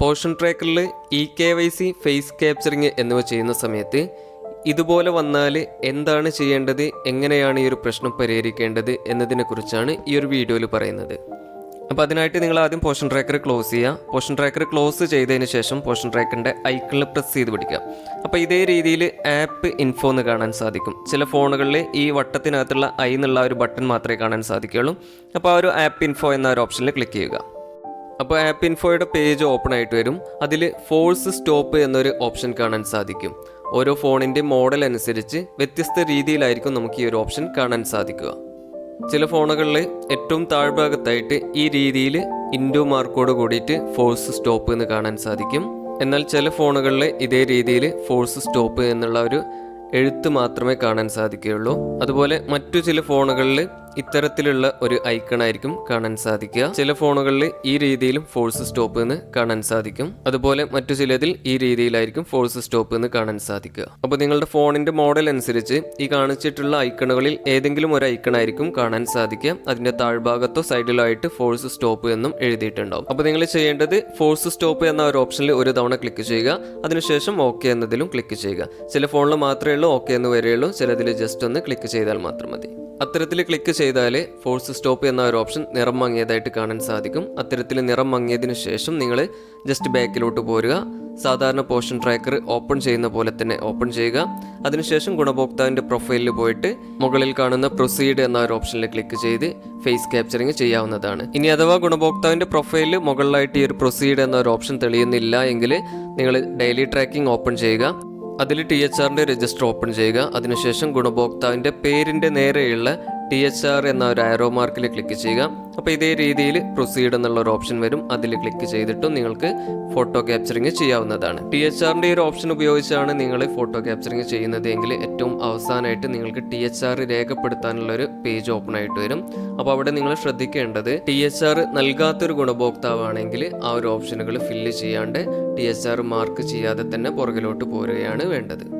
Portion ട്രാക്കറിൽ e K Y C face capturing എന്നിവ ചെയ്യുന്ന സമയത്ത് ഇതുപോലെ വന്നാൽ എന്താണ് ചെയ്യേണ്ടത് എങ്ങനെയാണ് ഈ ഒരു പ്രശ്നം പരിഹരിക്കേണ്ടത് എന്നതിനെക്കുറിച്ചാണ് ഈ ഒരു വീഡിയോയിൽ പറയുന്നത്. അപ്പോൾ അതിനായിട്ട് നിങ്ങൾ ആദ്യം പോഷൻ ട്രാക്കർ ക്ലോസ് ചെയ്യുക. പോഷൻ ട്രാക്കർ ക്ലോസ് ചെയ്തതിന് ശേഷം പോഷൻ ട്രാക്കറിന്റെ ഐക്കണിൽ പ്രസ് ചെയ്ത് പിടിക്കുക. അപ്പോൾ ഇതേ രീതിയിൽ ആപ്പ് ഇൻഫോ എന്ന് കാണാൻ സാധിക്കും. ചില ഫോണുകളിൽ ഈ വട്ടത്തിനകത്തുള്ള ഐ എന്നുള്ള ഒരു ബട്ടൺ മാത്രമേ കാണാൻ സാധിക്കുകയുള്ളൂ. അപ്പോൾ ആ ഒരു ആപ്പ് ഇൻഫോ എന്ന ഒരു ഓപ്ഷനിൽ ക്ലിക്ക് ചെയ്യുക. അപ്പോൾ ആപ്പ് ഇൻഫോയുടെ പേജ് ഓപ്പൺ ആയിട്ട് വരും. അതിൽ ഫോഴ്സ് സ്റ്റോപ്പ് എന്നൊരു ഓപ്ഷൻ കാണാൻ സാധിക്കും. ഓരോ ഫോണിന്റെ മോഡൽ അനുസരിച്ച് വ്യത്യസ്ത രീതിയിലായിരിക്കും നമുക്ക് ഈ ഒരു ഓപ്ഷൻ കാണാൻ സാധിക്കുക. ചില ഫോണുകളിൽ ഏറ്റവും താഴ്ഭാഗത്തായിട്ട് ഈ രീതിയിൽ ഇൻഡോ മാർക്കോട് കൂടിയിട്ട് ഫോഴ്സ് സ്റ്റോപ്പ് എന്ന് കാണാൻ സാധിക്കും. എന്നാൽ ചില ഫോണുകളിൽ ഇതേ രീതിയിൽ ഫോഴ്സ് സ്റ്റോപ്പ് എന്നുള്ള ഒരു എഴുത്ത് മാത്രമേ കാണാൻ സാധിക്കുകയുള്ളൂ. അതുപോലെ മറ്റു ചില ഫോണുകളിൽ ഇത്തരത്തിലുള്ള ഒരു ഐക്കണായിരിക്കും കാണാൻ സാധിക്കുക. ചില ഫോണുകളിൽ ഈ രീതിയിലും ഫോഴ്സ് സ്റ്റോപ്പ് എന്ന് കാണാൻ സാധിക്കും. അതുപോലെ മറ്റു ചിലതിൽ ഈ രീതിയിലായിരിക്കും ഫോഴ്സ് സ്റ്റോപ്പ് എന്ന് കാണാൻ സാധിക്കുക. അപ്പോൾ നിങ്ങളുടെ ഫോണിന്റെ മോഡൽ അനുസരിച്ച് ഈ കാണിച്ചിട്ടുള്ള ഐക്കണുകളിൽ ഏതെങ്കിലും ഒരു ഐക്കണായിരിക്കും കാണാൻ സാധിക്കുക. അതിന്റെ താഴ്ഭാഗത്തോ സൈഡിലോ ആയിട്ട് ഫോഴ്സ് സ്റ്റോപ്പ് എന്നും എഴുതിയിട്ടുണ്ടാവും. അപ്പോൾ നിങ്ങൾ ചെയ്യേണ്ടത് ഫോഴ്സ് സ്റ്റോപ്പ് എന്ന ഒരു ഓപ്ഷനിൽ ഒരു തവണ ക്ലിക്ക് ചെയ്യുക. അതിനുശേഷം ഓക്കെ എന്നതിലും ക്ലിക്ക് ചെയ്യുക. ചില ഫോണിൽ മാത്രമേ ഉള്ളൂ ഓക്കെ എന്ന് വരെയുള്ളൂ. ചിലതിൽ ജസ്റ്റ് ഒന്ന് ക്ലിക്ക് ചെയ്താൽ മാത്രം മതി. അത്തരത്തിൽ ക്ലിക്ക് ചെയ്താൽ ഫോഴ്സ് സ്റ്റോപ്പ് എന്ന ഒരു ഓപ്ഷൻ നിറം മങ്ങിയതായിട്ട് കാണാൻ സാധിക്കും. അത്തരത്തിൽ നിറം മങ്ങിയതിനു ശേഷം നിങ്ങൾ ജസ്റ്റ് ബാക്കിലോട്ട് പോരുക. സാധാരണ പോഷൻ ട്രാക്കർ ഓപ്പൺ ചെയ്യുന്ന പോലെ തന്നെ ഓപ്പൺ ചെയ്യുക. അതിനുശേഷം ഗുണഭോക്താവിന്റെ പ്രൊഫൈലിൽ പോയിട്ട് മുകളിൽ കാണുന്ന പ്രൊസീഡ് എന്ന ഒരു ഓപ്ഷനിൽ ക്ലിക്ക് ചെയ്ത് ഫേസ് ക്യാപ്ചറിങ് ചെയ്യാവുന്നതാണ്. ഇനി അഥവാ ഗുണഭോക്താവിന്റെ പ്രൊഫൈലിൽ മുകളിലായിട്ട് ഈ ഒരു പ്രൊസീഡ് എന്ന ഒരു ഓപ്ഷൻ തെളിയുന്നില്ല എങ്കിൽ നിങ്ങൾ ഡെയിലി ട്രാക്കിംഗ് ഓപ്പൺ ചെയ്യുക. അതിൽ ടി എച്ച് ആറിന്റെ രജിസ്റ്റർ ഓപ്പൺ ചെയ്യുക. അതിനുശേഷം ഗുണഭോക്താവിന്റെ പേരിന്റെ നേരെയുള്ള ടി എച്ച് ആർ എന്ന ഒരു ആരോ മാർക്കിൽ ക്ലിക്ക് ചെയ്യുക. അപ്പോൾ ഇതേ രീതിയിൽ പ്രൊസീഡ് എന്നുള്ള ഒരു ഓപ്ഷൻ വരും. അതിൽ ക്ലിക്ക് ചെയ്തിട്ടും നിങ്ങൾക്ക് ഫോട്ടോ ക്യാപ്ചറിങ് ചെയ്യാവുന്നതാണ്. ടി എച്ച് ആറിന്റെ ഒരു ഓപ്ഷൻ ഉപയോഗിച്ചാണ് നിങ്ങൾ ഫോട്ടോ ക്യാപ്ചറിങ് ചെയ്യുന്നത് എങ്കിൽ ഏറ്റവും അവസാനമായിട്ട് നിങ്ങൾക്ക് ടി എച്ച് ആർ രേഖപ്പെടുത്താനുള്ള ഒരു പേജ് ഓപ്പൺ ആയിട്ട് വരും. അപ്പോൾ അവിടെ നിങ്ങൾ ശ്രദ്ധിക്കേണ്ടത് ടി എച്ച് ആർ നൽകാത്തൊരു ഗുണഭോക്താവാണെങ്കിൽ ആ ഒരു ഓപ്ഷനുകൾ ഫില്ല് ചെയ്യാണ്ട് ടി എച്ച് ആർ മാർക്ക് ചെയ്യാതെ തന്നെ പുറകിലോട്ട് പോരുകയാണ് വേണ്ടത്.